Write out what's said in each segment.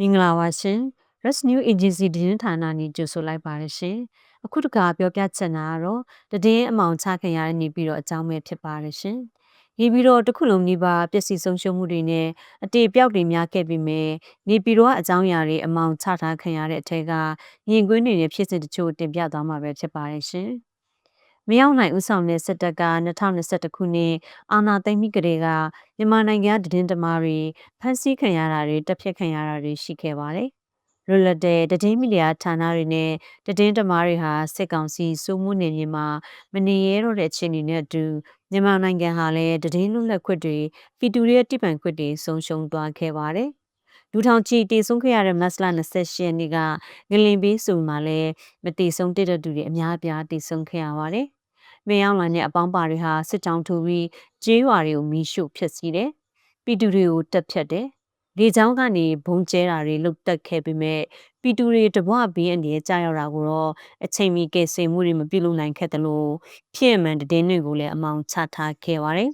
မင်္ဂလာပါရှင် Rest New Agency တင်းဌာနနေကြိုဆိုလိုက်ပါတယ်ရှင်အခုတခါပြောပြချင်တာကတော့တည်င်းအမောင်ချခင်ရတဲ့နေပြီးတော့အကြောင်းပဲဖြစ်ပါတယ်ရှင်နေပြီးတော့တခုလုံးဒီပါပျက်စီးဆုံးရှုံးမှုတွေနဲ့အတေပြောက်တွေများခဲ့ပြီးမြဲနေပြီးတော့အကြောင်းအရာတွေအမောင်ချထားခင်ရတဲ့အထက်ကရင်ကွင်းတွေနဲ့ဖြစ်စဉ်တချို့တင်ပြသွားမှာပဲဖြစ်ပါတယ်ရှင် မရောက်နိုင်ဥဆောင်တဲ့စစ်တပ်က2021ခုနှစ်အာဏာသိမ်းပြီးကတည်းကမြန်မာနိုင်ငံတည်င်းတမားတွေဖမ်းဆီးခံရတာတွေတပ်ဖြတ်ခံရတာတွေရှိခဲ့ပါတယ်။လွတ်လပ်တဲ့တည်င်းမီဒီယာဌာနတွေနဲ့တည်င်းတမားတွေဟာစစ်ကောင်စီစိုးမှုနေမြေမှာမနေရတော့တဲ့အခြေအနေနဲ့အတူမြန်မာနိုင်ငံဟာလည်းတည်င်းလွတ်လပ်ခွင့်တွေပီတူရဲ့တိပံခွင့်တွေဆုံးရှုံးသွားခဲ့ပါတယ်။လူထောင်ချီတည်ဆုံးခဲ့ရတဲ့မတ်လ28ရက်နေ့ကငလင်ပေးဆိုမှာလည်းမတည်ဆုံးတဲ့သူတွေအများအပြားတည်ဆုံးခဲ့ရပါတယ်။ မင်းအောင်လိုင်းနဲ့အပေါင်းပါတွေဟာစစ်ကြောင်းထိုးပြီးကျေးရွာတွေကိုမီးရှို့ဖျက်ဆီးတယ်။ပီတူတွေကိုတက်ဖြတ်တယ်လေချောင်းကနေဘုံကျဲတာတွေလုတ်တက်ခဲ့ပေမဲ့ပီတူတွေတပွားဘင်းအနေနဲ့ကြာရောက်တာကိုတော့အချိန်မီကယ်ဆယ်မှုတွေမပြုလုပ်နိုင်ခဲ့တယ်လို့ဖြစ်မှန်တည်င်းတွေကိုလည်းအမောင်ချထားခဲ့ပါတယ်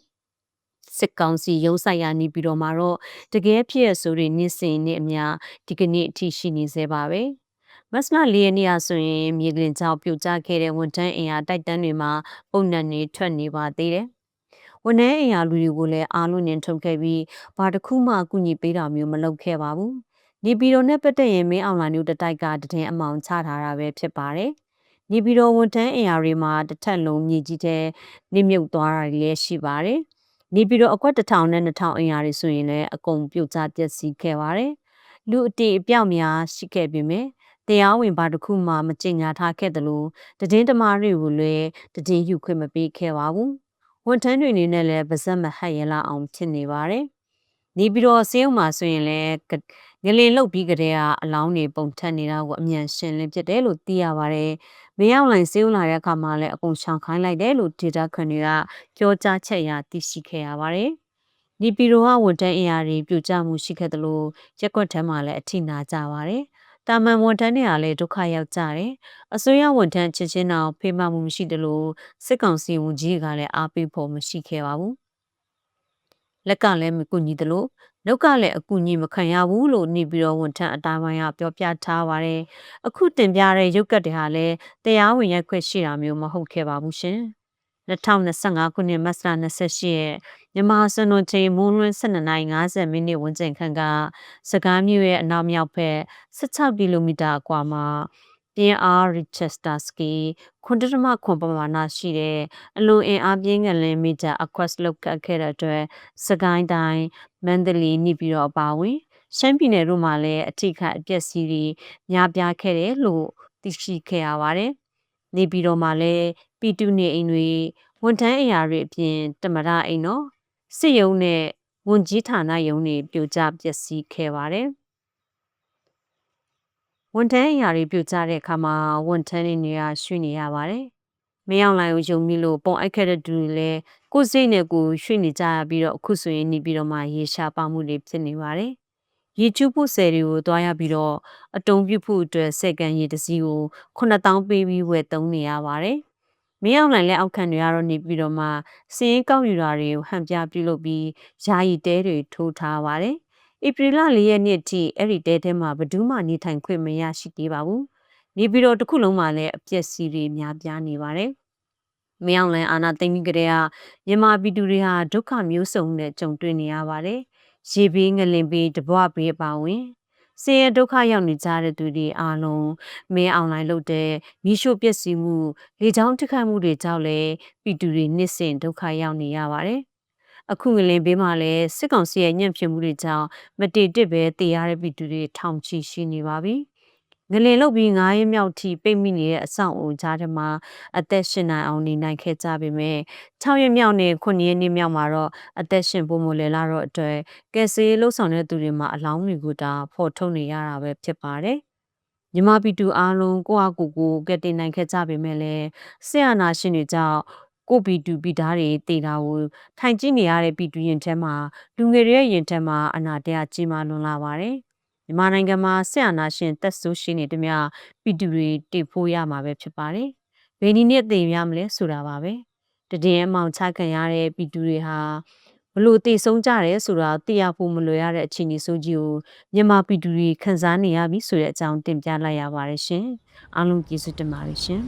စစ်ကောင်စီရုံးဆိုင်ရာနေပြီးတော့မှာတော့တကယ်ဖြစ်ရဆိုတွေနေ့စဉ်နေ့အများဒီကနေ့အထိရှိနေသေးပါပဲ မတ်လ၄ရက်နေ့အဆိုရင်မြေကလင်ကြောင့်ပြုတ်ကျခဲ့တဲ့ဝန်ထမ်းအင်အားတိုက်တန်းတွေမှာပုံနှံတွေထွက်နေပါသေးတယ်ဝန်ထမ်းအင်အားလူတွေကိုလည်းအားလုံးနဲ့ထုတ်ခဲ့ပြီးဘာတစ်ခုမှအကူအညီပေးတာမျိုးမလုပ်ခဲ့ပါဘူး။နေပြည်တော်နဲ့ပတ်သက်ရင်မင်းအောင်လှိုင်တို့တတိုက်ကတည်င်းအမောင်ချထားတာပဲဖြစ်ပါတယ်။နေပြည်တော်ဝန်ထမ်းအင်အားတွေမှာတစ်ထက်လုံးမြေကြီးတဲ့နေမြုပ်သွားတာလည်းရှိပါတယ်။နေပြည်တော်အကွက်တစ်ထောင်နဲ့နှစ်ထောင်အင်အားတွေဆိုရင်လည်းအကုန်ပြုတ်ကျပျက်စီးခဲ့ပါတယ်။လူအတေအပြောက်များရှိခဲ့ပေမဲ့ တရားဝင်ဘာတစ်ခုမှမကြင်ညာထားခဲ့တယ်လို့တည်င်းတမားတွေကိုလည်းတည်င်းယူခွင့်မပေးခဲ့ပါဘူးဝန်ထမ်းတွေအနေနဲ့လည်းပါဇက်မဟတ်ရလာအောင်ဖြစ်နေပါတယ်။နေပြီးတော့စေးုံမှာဆိုရင်လည်းငလင်လုတ်ပြီးကြတဲ့အလောင်းတွေပုံထက်နေတာကိုအမြန်ရှင်းလင်းဖြစ်တယ်လို့သိရပါတယ်။မရောက်လိုင်စေးုံလာတဲ့အခါမှာလည်းအကုန်ရှောင်ခိုင်းလိုက်တယ်လို့ဒေတာခွန်တွေကပြောကြားချက်ရသိရှိခဲ့ရပါတယ်။ဒီပီရိုကဝန်ထမ်းအင်အားတွေပြိုကျမှုရှိခဲ့တယ်လို့ရက်ွက်ထဲမှာလည်းအထိနာကြပါတယ်။ တာမန်ဝန်ထမ်းတွေကလည်းဒုက္ခရောက်ကြတယ်။အစိုးရဝန်ထမ်းချင်းချင်းတော့ဖေးမှမှုမရှိတယ်လို့စစ်ကောင်စီဝန်ကြီးကလည်းအားပေးဖို့မရှိခဲ့ပါဘူး။လက်ကလည်းမကူညီတယ်လို့လောက်ကလည်းအကူအညီမခံရဘူးလို့နေပြီးတော့ဝန်ထမ်းအတိုင်းပိုင်းကပြောပြထားပါတယ်။အခုတင်ပြတဲ့ရုပ်ကတ်တွေဟာလည်းတရားဝင်ရိုက်ခွင့်ရှိတာမျိုးမဟုတ်ခဲ့ပါဘူးရှင်။2025ခုနှစ်မတ်လ28ရက် မြန်မာစံတော်ချိန်မွန်းလွန်း12:50မိနစ်ဝန်းကျင်ခန့်ကစကားမြို့ရဲ့အနောက်မြောက်ဘက်16ကီလိုမီတာအကွာမှာပြင်းအားရီချက်စတာစကီခွန်တရမခွန်ပမာဏရှိတဲ့အလွန်အင်အားပြင်းငလင်းမီတာအကွက်လောက်ကခဲ့တဲ့အတွက်စကိုင်းတိုင်းမန္တလေးနေပြီးတော့အပါဝင်ရှမ်းပြည်နယ်တို့မှာလည်းအထိခိုက်အပျက်စီးတွေများပြားခဲ့တယ်လို့သိရှိခဲ့ရပါတယ်။နေပြည်တော်မှာလည်းပီတူနေအိမ်တွေဝန်ထမ်းအရာတွေအပြင်တမရအိမ်နော် စစ်ရုံးနဲ့ဝန်ကြီးဌာနရုံးတွေပြိုကျပျက်စီးခဲ့ပါတယ်ဝန်ထမ်းအရာတွေပြိုကျတဲ့အခါမှာဝန်ထမ်းတွေနေရာရွှေ့နေရပါတယ်မင်းအောင်လိုင်ကိုယုံမိလို့ပုံအိုက်ခဲ့တဲ့သူတွေလည်းကိုယ်စိတ်နဲ့ကိုရွှေ့နေကြရပြီးတော့အခုဆိုရင်နေပြီးတော့မှရေရှားပါမှုတွေဖြစ်နေပါတယ်ရေကျူးဖို့ဆယ်တွေကိုတွားရပြီးတော့အတုံးပြုတ်ဖို့အတွက်စက်ကန်ရေတစည်းကို9000ပေးပြီးဝယ်သုံးနေရပါတယ်။ မင်းအောင်လှိုင်လက်အောက်ခံတွေကတော့နေပြီးတော့မှစည်ရင်ကောက်ယူတာတွေကိုဟန်ပြပြုလုပ်ပြီးယာယီတဲတွေထိုးထားပါတယ်။ဧပြီလ၄ရက်နေ့ထိအဲ့ဒီတဲထဲမှာဘယ်သူမှနေထိုင်ခွင့်မရရှိသေးပါဘူး။နေပြီးတော့တစ်ခုလုံးမှာလည်းအပြက်စီးတွေများပြားနေပါတယ်။မင်းအောင်လှိုင်အာနာသိမ့်ပြီးကြတဲ့ကမြန်မာပြည်သူတွေဟာဒုက္ခမျိုးစုံနဲ့ကြုံတွေ့နေရပါတယ်။ရေဘေးငလင်ဘေးတပွားဘေးအပါဝင် ဆင်းရဲဒုက္ခရောက်နေကြတဲ့သူတွေအားလုံးမင်းအွန်လိုင်းလုပ်တဲ့မိရှုပျက်စီးမှုလေကြောင်းထိခိုက်မှုတွေကြောင့်လည်းပြည်သူတွေနှစ်စဉ်ဒုက္ခရောက်နေရပါတယ်။အခုငလင်ဘေးမှာလည်းစစ်ကောင်စီရဲ့ညံ့ဖျင်းမှုတွေကြောင့်မတည်တစ်ပဲတည်ရတဲ့ပြည်သူတွေထောင်ချီရှိနေပါပြီ။ ငလင်လုတ်ပြီး9ရက်မြောက်ထိပိတ်မိနေတဲ့အဆောင်အုံကြားထဲမှာအသက်ရှင်နိုင်အောင်နေနိုင်ခဲ့ကြပေမဲ့6ရက်မြောက်နဲ့9ရက်နေ့မြောက်မှာတော့အသက်ရှင်ဖို့မလဲလာတော့အတွက်ကယ်ဆယ်လှုပ်ဆောင်တဲ့သူတွေမှာအလောင်းတွေကိုဒါဖော်ထုတ်နေရတာပဲဖြစ်ပါတယ်မြမပီတူအားလုံးကိုယ့်အကူကိုကယ်တင်နိုင်ခဲ့ကြပေမဲ့လည်းဆရာနာရှင်တွေကြောင့်ကိုပီတူပီဓာတွေတေတာကိုထိုင်ကြည့်နေရတဲ့ပီတူရင်ထဲမှာလူငယ်တွေရဲ့ရင်ထဲမှာအနာတရားကြီးမားလွန်လာပါတယ်။ မြန်မာနိုင်ငံမှာဆရာနာရှင်တက်ဆိုးရှိနေတမျှပီတူတွေတည်ဖို့ရမှာပဲဖြစ်ပါတယ်။ဘယ်နည်းနဲ့သိရမလဲဆိုတာပါပဲ။တည်င်းအမောင်ချခံရတဲ့ပီတူတွေဟာဘလို့တည်ဆုံးကြတယ်ဆိုတာသိရဖို့မလွယ်ရတဲ့အခြေအနေဆိုကြီးကိုမြန်မာပြည်သူတွေခန်းစားနေရပြီဆိုတဲ့အကြောင်းတင်ပြလိုက်ရပါတယ်ရှင်အားလုံးကျေးဇူးတင်ပါတယ်ရှင်